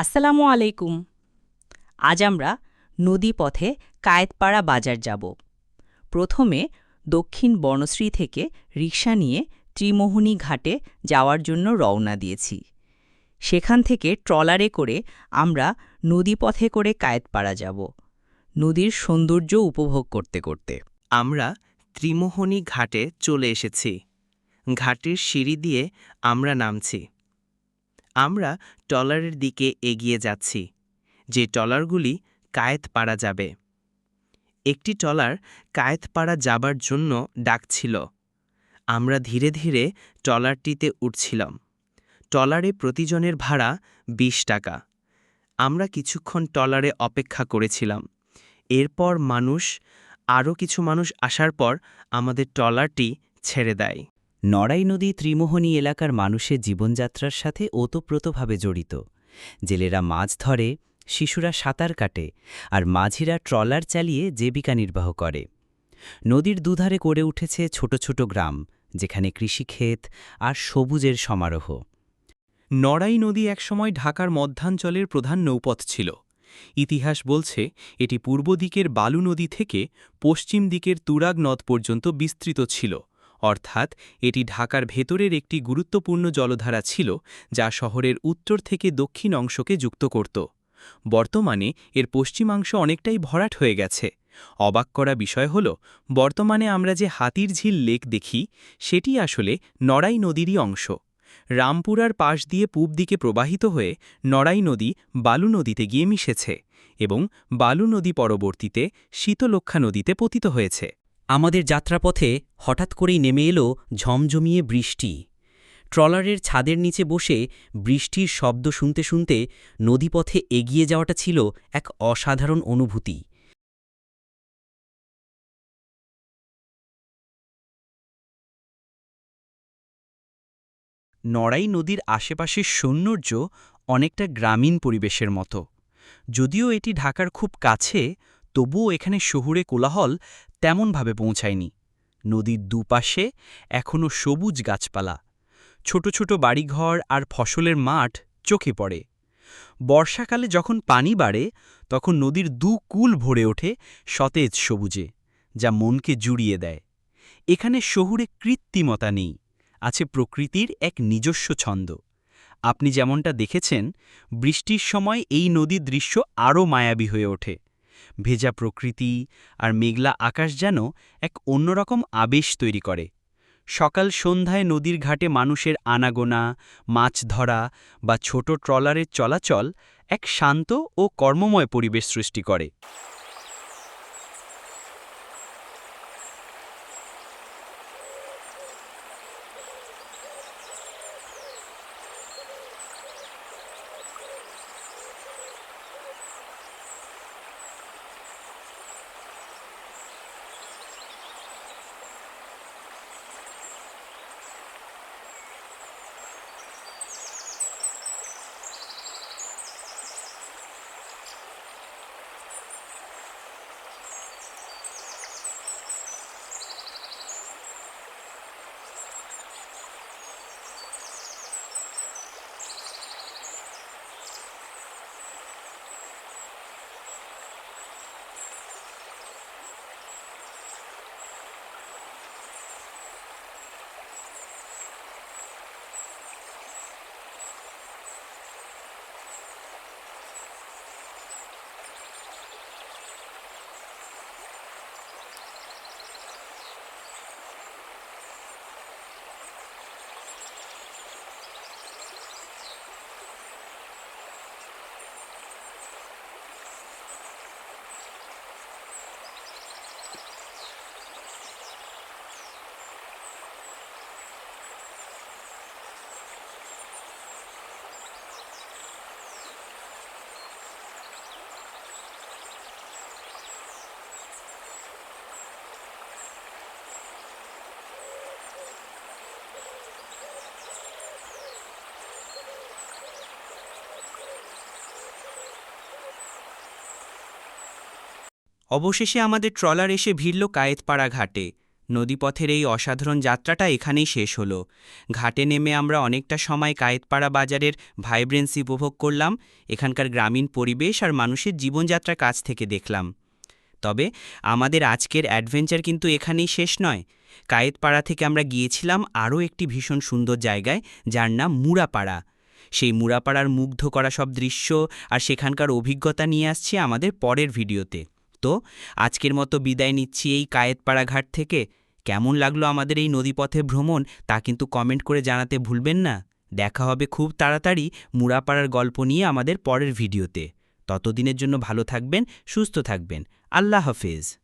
আসসালামু আলাইকুম। আজ আমরা নদী পথে কায়েতপাড়া বাজার যাব। প্রথমে দক্ষিণ বনশ্রী থেকে রিক্সা নিয়ে ত্রিমোহনী ঘাটে যাওয়ার জন্য রওনা দিয়েছি। সেখান থেকে ট্রলারে করে আমরা নদীপথে করে কায়েতপাড়া যাব, নদীর সৌন্দর্য উপভোগ করতে করতে। আমরা ত্রিমোহনী ঘাটে চলে এসেছি। ঘাটের সিঁড়ি দিয়ে আমরা নামছি। আমরা ট্রলারের দিকে এগিয়ে যাচ্ছি, যে ট্রলারগুলি কায়েতপাড়া যাবে। একটি ট্রলার কায়েতপাড়া যাবার জন্য ডাকছিল। আমরা ধীরে ধীরে ট্রলারটিতে উঠছিলাম। ট্রলারে প্রতিজনের ভাড়া ২০ টাকা। আমরা কিছুক্ষণ ট্রলারে অপেক্ষা করেছিলাম। এরপর মানুষ, আরও কিছু মানুষ আসার পর আমাদের ট্রলারটি ছেড়ে দেয়। নড়াই নদী ত্রিমোহনী এলাকার মানুষের জীবনযাত্রার সাথে ওতপ্রোতভাবে জড়িত। জেলেরা মাছ ধরে, শিশুরা সাঁতার কাটে আর মাঝিরা ট্রলার চালিয়ে জীবিকা নির্বাহ করে। নদীর দুধারে করে উঠেছে ছোট ছোট গ্রাম, যেখানে কৃষিক্ষেত আর সবুজের সমারোহ। নড়াই নদী একসময় ঢাকার মধ্যাঞ্চলের প্রধান নৌপথ ছিল। ইতিহাস বলছে, এটি পূর্ব দিকের বালু নদী থেকে পশ্চিম দিকের তুরাগ নদ পর্যন্ত বিস্তৃত ছিল। অর্থাৎ এটি ঢাকার ভেতরের একটি গুরুত্বপূর্ণ জলধারা ছিল, যা শহরের উত্তর থেকে দক্ষিণ অংশকে যুক্ত করত। বর্তমানে এর পশ্চিমাংশ অনেকটাই ভরাট হয়ে গেছে। অবাক করা বিষয় হল, বর্তমানে আমরা যে হাতির ঝিল লেক দেখি, সেটি আসলে নড়াই নদীরই অংশ। রামপুরার পাশ দিয়ে পূব দিকে প্রবাহিত হয়ে নড়াই নদী বালু নদীতে গিয়ে মিশেছে এবং বালু নদী পরবর্তীতে শীতলক্ষা নদীতে পতিত হয়েছে। আমাদের যাত্রাপথে হঠাৎ করেই নেমে এলো ঝমঝমিয়ে বৃষ্টি। ট্রলারের ছাদের নিচে বসে বৃষ্টির শব্দ শুনতে শুনতে নদীপথে এগিয়ে যাওয়াটা ছিল এক অসাধারণ অনুভূতি। নড়াই নদীর আশেপাশের সৌন্দর্য অনেকটা গ্রামীণ পরিবেশের মতো। যদিও এটি ঢাকার খুব কাছে, তবুও এখানে শহুরে কোলাহল তেমনভাবে পৌঁছায়নি। নদীর দুপাশে এখনও সবুজ গাছপালা। ছোট ছোট বাড়িঘর আর ফসলের মাঠ চোখে পড়ে। বর্ষাকালে যখন পানি বাড়ে, তখন নদীর দু কুল ভরে ওঠে সতেজ সবুজে, যা মনকে জুড়িয়ে দেয়। এখানে শহুরে কৃত্রিমতা নেই, আছে প্রকৃতির এক নিজস্ব ছন্দ। আপনি যেমনটা দেখেছেন, বৃষ্টির সময় এই নদীর দৃশ্য আরও মায়াবী হয়ে ওঠে। ভেজা প্রকৃতি আর মেঘলা আকাশ যেন এক অন্যরকম আবেশ তৈরি করে। সকাল সন্ধ্যায় নদীর ঘাটে মানুষের আনাগোনা, মাছ ধরা বা ছোট ট্রলারের চলাচল এক শান্ত ও কর্মময় পরিবেশ সৃষ্টি করে। অবশেষে আমাদের ট্রলার এসে ভিড়ল কায়েতপাড়া ঘাটে। নদীপথের এই অসাধারণ যাত্রাটা এখানেই শেষ হলো। ঘাটে নেমে আমরা অনেকটা সময় কায়েতপাড়া বাজারের ভাইব্রেন্সি উপভোগ করলাম, এখানকার গ্রামীণ পরিবেশ আর মানুষের জীবনযাত্রা কাছ থেকে দেখলাম। তবে আমাদের আজকের অ্যাডভেঞ্চার কিন্তু এখানেই শেষ নয়। কায়েতপাড়া থেকে আমরা গিয়েছিলাম আরও একটি ভীষণ সুন্দর জায়গায়, যার নাম মুড়াপাড়া। সেই মুড়াপাড়ার মুগ্ধ করা সব দৃশ্য আর সেখানকার অভিজ্ঞতা নিয়ে আসছি আমাদের পরের ভিডিওতে। তো? আজকের মতো বিদায় নিচ্ছি এই কায়েতপাড়া ঘাট থেকে। কেমন লাগল আমাদের এই নদীপথে ভ্রমণ, তা কিন্তু কমেন্ট করে জানাতে ভুলবেন না। দেখা হবে খুব তাড়াতাড়ি মুড়াপাড়ার গল্প নিয়ে আমাদের পরের ভিডিওতে। ততদিনের জন্য ভালো থাকবেন, সুস্থ থাকবেন। আল্লাহ হাফেজ।